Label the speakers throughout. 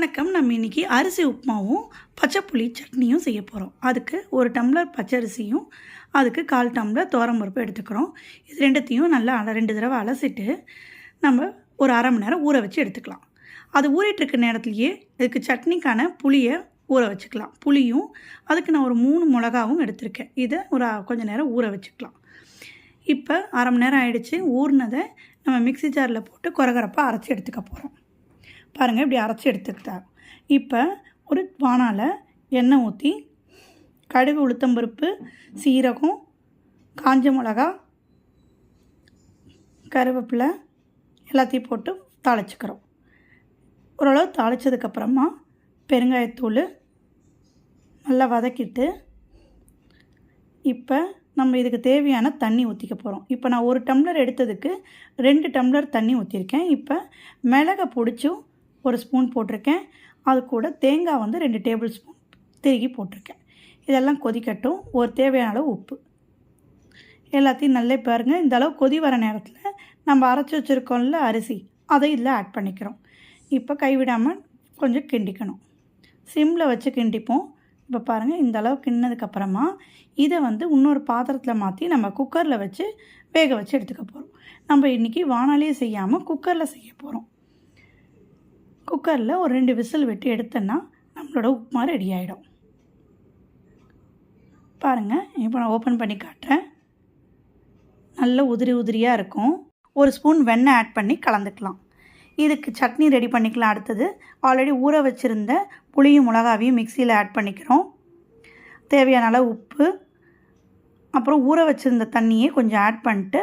Speaker 1: வணக்கம். நம்ம இன்றைக்கி அரிசி உப்புமாவும் பச்சை புளி சட்னியும் செய்ய போகிறோம் அதுக்கு ஒரு டம்ளர் பச்சரிசியும் அதுக்கு கால் டம்ளர் பருப்பு எடுத்துக்கிறோம். இது ரெண்டுத்தையும் நல்லா அல ரெண்டு தடவை அலசிட்டு நம்ம ஒரு அரை மணி நேரம் ஊற வச்சு எடுத்துக்கலாம். அது ஊறிட்டுருக்க நேரத்துலையே இதுக்கு சட்னிக்கான புளியை ஊற வச்சுக்கலாம். புளியும் அதுக்கு நான் ஒரு மூணு மிளகாவும் எடுத்திருக்கேன். இதை ஒரு கொஞ்சம் நேரம் ஊற வச்சுக்கலாம். இப்போ அரை மணி நேரம் ஆயிடுச்சு. ஊறினதை நம்ம மிக்ஸி ஜாரில் போட்டு குறகுறப்பாக அரைச்சி எடுத்துக்க போகிறோம் பாருங்கள் இப்படி அரைச்சி எடுத்துக்கிட்டா. இப்போ ஒரு வானால் எண்ணெய் ஊற்றி கடுகு உளுத்தம்பருப்பு சீரகம் காஞ்ச மிளகா கருவேப்பிலை எல்லாத்தையும் போட்டு தாளிச்சுக்கிறோம். ஓரளவு தாளித்ததுக்கப்புறமா பெருங்காயத்தூள் நல்லா வதக்கிட்டு இப்போ நம்ம இதுக்கு தேவையான தண்ணி ஊற்றிக்க போகிறோம் இப்போ நான் ஒரு டம்ளர் எடுத்ததுக்கு ரெண்டு டம்ளர் தண்ணி ஊற்றிருக்கேன் இப்போ மிளகை பிடிச்சும் ஒரு ஸ்பூன் போட்டிருக்கேன். அது கூட தேங்காய் வந்து ரெண்டு டேபிள் ஸ்பூன் திருகி போட்டிருக்கேன். இதெல்லாம் கொதிக்கட்டும். ஒரு தேவையான அளவு உப்பு. எல்லாத்தையும் நல்லா பாருங்கள் இந்த அளவு கொதி வர நேரத்தில் நம்ம அரைச்சி வச்சுருக்கோம்ல அரிசி அதை இதில் ஆட் பண்ணிக்கிறோம். இப்போ கைவிடாமல் கொஞ்சம் கிண்டிக்கணும். சிம்மில் வச்சு கிண்டிப்போம். இப்போ பாருங்கள் இந்த அளவு கிண்ணதுக்கப்புறமா இதை வந்து இன்னொரு பாத்திரத்தில் மாற்றி நம்ம குக்கரில் வச்சு வேக வச்சு எடுத்துக்க போகிறோம் நம்ம இன்றைக்கி வானாலேயே செய்யாமல் குக்கரில் செய்ய போகிறோம் குக்கரில் ஒரு ரெண்டு விசில் விட்டு எடுத்தேன்னா நம்மளோட உப்புமா ரெடி ஆகிடும் பாருங்கள் இப்போ நான் ஓப்பன் பண்ணி காட்டுறேன். நல்ல உதிரி உதிரியாக இருக்கும். ஒரு ஸ்பூன் வெண்ணெய் ஆட் பண்ணி கலந்துக்கலாம். இதுக்கு சட்னி ரெடி பண்ணிக்கலாம். அடுத்தது ஆல்ரெடி ஊற வச்சுருந்த புளியும் மிளகாவையும் மிக்சியில் ஆட் பண்ணிக்கிறோம். தேவையான அளவு உப்பு அப்புறம் ஊற வச்சுருந்த தண்ணியை கொஞ்சம் ஆட் பண்ணிட்டு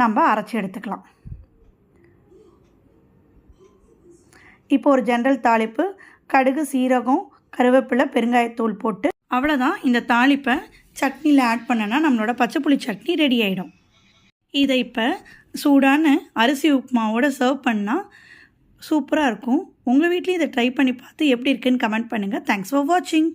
Speaker 1: நம்ம அரைச்சி எடுத்துக்கலாம். இப்போ ஒரு ஜென்ரல் தாளிப்பு கடுகு சீரகம் கருவேப்பிலை பெருங்காயத்தூள் போட்டு அவ்வளோதான் இந்த தாளிப்பை சட்னியில் ஆட் பண்ணனா நம்மளோட பச்சை புளி சட்னி ரெடி ஆகிடும் இதை இப்போ சூடான அரிசி உப்புமாவோட சர்வ் பண்ணால் சூப்பராக இருக்கும். உங்கள் வீட்லேயும் இதை ட்ரை பண்ணி பார்த்து எப்படி இருக்குன்னு கமெண்ட் பண்ணுங்கள் தேங்க்ஸ் ஃபார் வாட்சிங்